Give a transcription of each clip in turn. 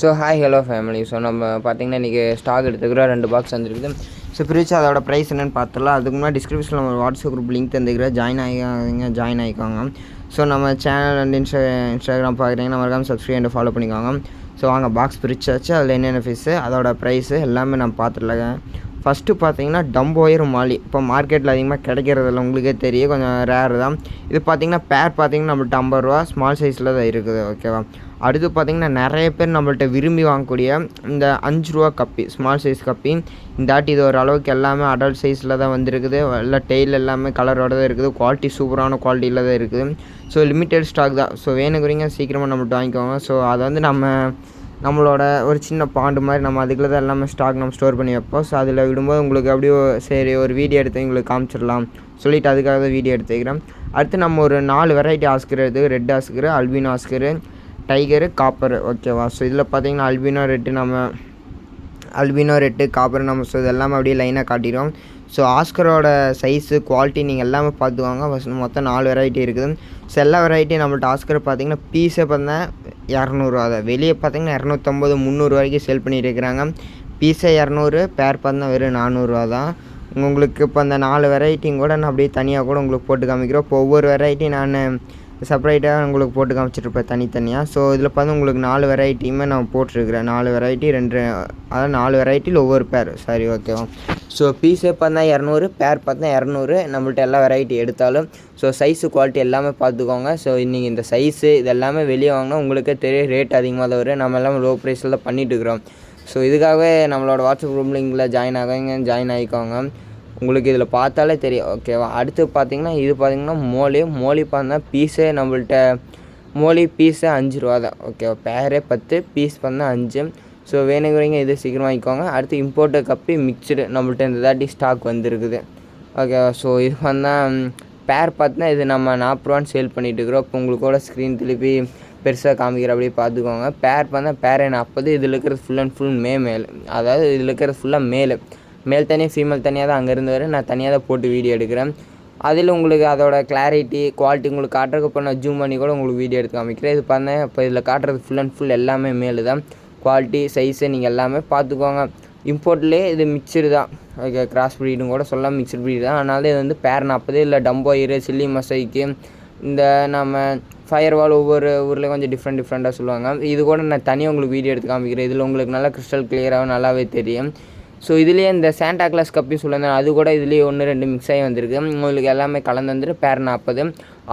So hi hello family so நம்ம பார்த்தீங்கன்னா இன்றைக்கி ஸ்டாக் எடுத்துக்கிறோம். ரெண்டு பாக்ஸ் வந்துருக்குது. ஸோ ஃப்ரிட்ஜ் அதோட ப்ரைஸ் என்னென்னு பார்த்துலாம் அதுக்கு முன்னாடி டிஸ்கிரிப்ஷனில் நம்ம வாட்ஸ்அப் குரூப் லிங்க் தந்துக்கிறேன் ஜாயின் ஆகிக்காங்க ஜாயின் ஆகிக்கோங்க ஸோ நம்ம சேனல் அண்ட் இன்ஸ்டா இன்ஸ்டாகிராம் பார்க்குறீங்கன்னா மறக்காமல் சப்ஸ்கிரைப் அண்ட் ஃபாலோ பண்ணிக்கோங்க. ஸோ வாங்க பாக்ஸ் பிரிச்சாச்சு. அதில் என்னென்ன ஃபீஸு அதோட ப்ரைஸு எல்லாமே நம்ம பார்த்துடலாங்க. ஃபஸ்ட்டு பார்த்தீங்கன்னா டம்போயர் மாலி. இப்போ மார்க்கெட்டில் அதிகமாக கிடைக்கிறதில்ல உங்களுக்கே தெரியும் கொஞ்சம் ரேர் தான். இது பார்த்தீங்கன்னா பேர் பார்த்தீங்கன்னா நம்மள்ட்ட ஐம்பது ரூபா ஸ்மால் சைஸில் தான் இருக்குது ஓகேவா அடுத்து பார்த்தீங்கன்னா நிறைய பேர் நம்மள்ட்ட விரும்பி வாங்கக்கூடிய இந்த அஞ்சு ரூபா கப்பி ஸ்மால் சைஸ் கப்பி. இந்த ஆட்டி இது ஒரு அளவுக்கு எல்லாமே அடல்ட் சைஸில் தான் வந்திருக்குது. எல்லாம் டெய்ல் எல்லாமே கலரோட தான் இருக்குது. குவாலிட்டி சூப்பரான குவாலிட்டியில் தான் இருக்குது. ஸோ லிமிட்டெட் ஸ்டாக் தான். ஸோ வேணுங்கிறீங்க சீக்கிரமாக நம்மள்ட்ட வாங்கிக்கோங்க. ஸோ அதை வந்து நம்ம நம்மளோட ஒரு சின்ன பாண்டு மாதிரி நம்ம அதுக்குள்ள தான் எல்லாமே ஸ்டாக் நம்ம ஸ்டோர் பண்ணி வைப்போம். ஸோ அதில் விடும்போது உங்களுக்கு அப்படியே சரி ஒரு வீடியோ எடுத்து உங்களுக்கு காமிச்சிடலாம். சொல்லிவிட்டு அதுக்காக தான் வீடியோ எடுத்துக்கிறேன் அடுத்து நம்ம ஒரு நாலு வெரைட்டி ஆஸ்கர் எடுத்து red oscar albino oscar tiger copper ஓகேவா ஸோ இதில் பார்த்தீங்கன்னா அல்பினோ ரெட்டு நம்ம அல்பினோ ரெட்டு காப்பர் நம்ம ஸோ இது எல்லாமே அப்படியே லைனாக காட்டிடுவோம் ஸோ ஆஸ்கரோட சைஸு குவாலிட்டி நீங்கள் எல்லாமே பார்த்துக்கோங்க ஃபஸ்ட் மொத்தம் நாலு வெரைட்டி இருக்குது. ஸோ எல்லா வெரைட்டியும் நம்மள்ட்ட ஆஸ்கர் பார்த்தீங்கன்னா பீஸே பார்த்தீங்கன்னா இரநூறுவா தான் வெளியே பார்த்தீங்கன்னா இரநூத்தம்பது முந்நூறு வரைக்கும் சேல் பண்ணிட்டு இருக்கிறாங்க. பீஸே இரநூறு பேர் பார்த்தா வெறும் நானூறுரூவா தான் உங்களுக்கு இப்போ அந்த நாலு வெரைட்டியும் கூட நான் அப்படியே தனியாக கூட உங்களுக்கு போட்டு காமிக்கிறோம். இப்போ ஒவ்வொரு வெரைட்டி நான் செப்பரேட்டாக உங்களுக்கு போட்டு காமிச்சிட்ருப்பேன் தனித்தனியாக ஸோ இதில் பார்த்து உங்களுக்கு நாலு வெரைட்டியுமே நான் போட்டிருக்கிறேன். நாலு வெரைட்டி ரெண்டு அதாவது நாலு வெரைட்டியில் ஒவ்வொரு பேர் சரி ஓகேவா ஸோ பீஸே பார்த்தா இரநூறு பேர் பார்த்தா இரநூறு. நம்மள்ட்ட எல்லா வெரைட்டி எடுத்தாலும். ஸோ சைஸு குவாலிட்டி எல்லாமே பார்த்துக்கோங்க. ஸோ நீங்கள் இந்த சைஸு இது எல்லாமே வெளியே வாங்கினா உங்களுக்கே தெரிய ரேட் அதிகமாக தான் வரும். நம்ம எல்லாமே லோ ப்ரைஸில் தான் பண்ணிட்டு இருக்கிறோம். ஸோ இதுக்காகவே நம்மளோட வாட்ஸ்அப் ரூம் லிங்கில் ஜாயின் ஆகாங்க ஜாயின் ஆகிக்கோங்க. உங்களுக்கு இதில் பார்த்தாலே தெரியும். ஓகேவா அடுத்து பார்த்தீங்கன்னா இது பார்த்தீங்கன்னா மோலி மோலி பார்த்தா பீஸே நம்மள்ட்ட மோலி பீஸே அஞ்சு ரூபா தான். ஓகேவா பேரே பத்து பீஸ் பார்த்தா அஞ்சு. ஸோ வேணுங்கிறீங்க இது சீக்கிரம் வாங்கிக்கோங்க. அடுத்து இம்போர்ட்டு கப்பி மிக்சடு நம்மள்ட்ட இந்த தாட்டி ஸ்டாக் வந்துருக்குது. ஓகேவா ஸோ இது பார்த்தா பேர் பார்த்தா இது நம்ம நாற்பது ரூபான்னு சேல் பண்ணிகிட்டு இருக்கிறோம். இப்போ உங்களுக்கு கூட ஸ்க்ரீன் திருப்பி பெருசாக காமிக்கிற அப்படியே பார்த்துக்கோங்க. பேர் பார்த்தா பேரே நாற்பது. இதில் இருக்கிறது ஃபுல் அண்ட் ஃபுல் மே மேல். அதாவது இதில் இருக்கிறது ஃபுல்லாக மேலே. மேல் தனியாக ஃபீமேல் தனியாக தான் அங்கேருந்து வர நான் தனியாக தான் போட்டு வீடியோ எடுக்கிறேன். அதில் உங்களுக்கு அதோட கிளாரிட்டி குவாலிட்டி உங்களுக்கு காட்டுறதுக்கு இப்போ நான் ஜூம் பண்ணி கூட உங்களுக்கு வீடியோ எடுத்து காமிக்கிறேன். இது பார்த்தேன் இப்போ இதில் காட்டுறது ஃபுல் அண்ட் ஃபுல் எல்லாமே மேலு தான். குவாலிட்டி சைஸு நீங்கள் எல்லாமே பார்த்துக்கோங்க. இம்போர்ட்லேயே இது மிக்சரு தான். ஓகே கிராஸ் ப்ரீடும் கூட சொல்லலாம் மிக்சர் ப்ரீடு தான். அதனால இது வந்து பேர் நாற்பது இல்லை டம்போ இரு சில்லி மசைக்கு. இந்த நம்ம ஃபயர் வால் ஒவ்வொரு ஊர்லேயும் கொஞ்சம் டிஃப்ரெண்ட் டிஃப்ரெண்ட்டாக சொல்லுவாங்க. இது கூட நான் தனியாக உங்களுக்கு வீடியோ எடுத்து காமிக்கிறேன். இதில் உங்களுக்கு நல்லா கிறிஸ்டல் கிளியராகவும் நல்லாவே தெரியும். ஸோ இதுலேயே இந்த சாண்டா கிளாஸ் கப்பையும் சொல்லியிருந்தேன் அது கூட இதுலேயே ஒன்று ரெண்டு மிக்ஸ் ஆகி வந்திருக்கு. உங்களுக்கு எல்லாமே கலந்து வந்துட்டு பேர் நாற்பது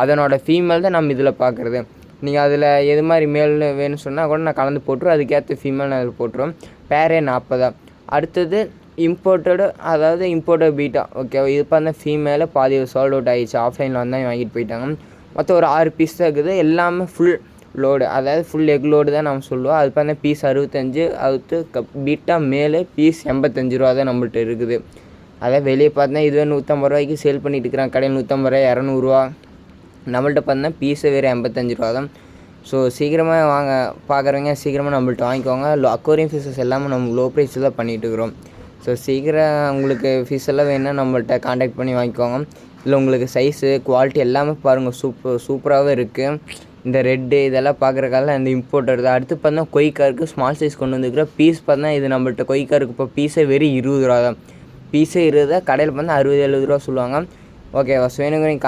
அதனோட ஃபீமேல் தான் நம்ம இதில் பார்க்குறது நீங்கள் அதில் எது மாதிரி மேல்னு வேணும்னு சொன்னால் கூட நான் கலந்து போட்டுருவோம் அதுக்கேற்ற ஃபீமேல் நான் அதில் போட்டுருவோம் பேரே நாற்பதா அடுத்தது இம்போர்ட்டடு அதாவது இம்போர்ட்டட் பீட்டா ஓகே இது பார்த்தா ஃபீமேலு பாதி சோல்ட் அவுட் ஆகிடுச்சு ஆஃப்லைனில் வந்தால் வாங்கிட்டு போயிட்டாங்க. மொத்தம் ஒரு ஆறு பீஸ் தான் இருக்குது. எல்லாமே ஃபுல் லோடு அதாவது ஃபுல் எக் லோடு தான் நம்ம சொல்லுவோம். அது பார்த்தா பீஸ் அறுபத்தஞ்சு அடுத்து கப் பீட்டா மேலே பீஸ் எண்பத்தஞ்சு ரூபா தான் நம்மள்ட்ட இருக்குது. அதான் வெளியே பார்த்தா இதுவே நூற்றம்பது ரூபாய்க்கு சேல் பண்ணிட்டு இருக்கிறாங்க. கடையில் நூற்றம்பது ரூபா. இரநூறுவா நம்மள்ட்ட பார்த்தா பீஸு வேறு எண்பத்தஞ்சு ரூபா தான். ஸோ சீக்கிரமாக வாங்க பார்க்குறவங்க சீக்கிரமாக நம்மள்ட்ட வாங்கிக்கோங்க. லோ அக்வரியம் ஃபீஸஸ் எல்லாமே நம்ம லோ ப்ரைஸில் தான் பண்ணிகிட்டு இருக்கிறோம். ஸோ சீக்கிரம் உங்களுக்கு ஃபீஸ் எல்லாம் வேணால் நம்மள்ட்ட காண்டாக்ட் பண்ணி வாங்கிக்கோங்க. இல்லை உங்களுக்கு சைஸு குவாலிட்டி எல்லாமே பாருங்கள் சூப்பர் சூப்பராகவே இருக்குது இந்த ரெட்டு இதெல்லாம் பார்க்குறக்கால இந்த இம்போர்ட்டர் தான் அடுத்து பார்த்தா கொய்க்காருக்கு ஸ்மால் சைஸ் கொண்டு வந்துருக்குற பீஸ் பார்த்தா இது நம்மள்ட்ட கொய்க்காருக்கு இப்போ பீஸே வெறும் இருபது ரூபா தான் பீஸே இருபது கடையில் பார்த்தா அறுபது எழுபது ரூபா சொல்லுவாங்க. ஓகே வேணுங்க நீங்கள்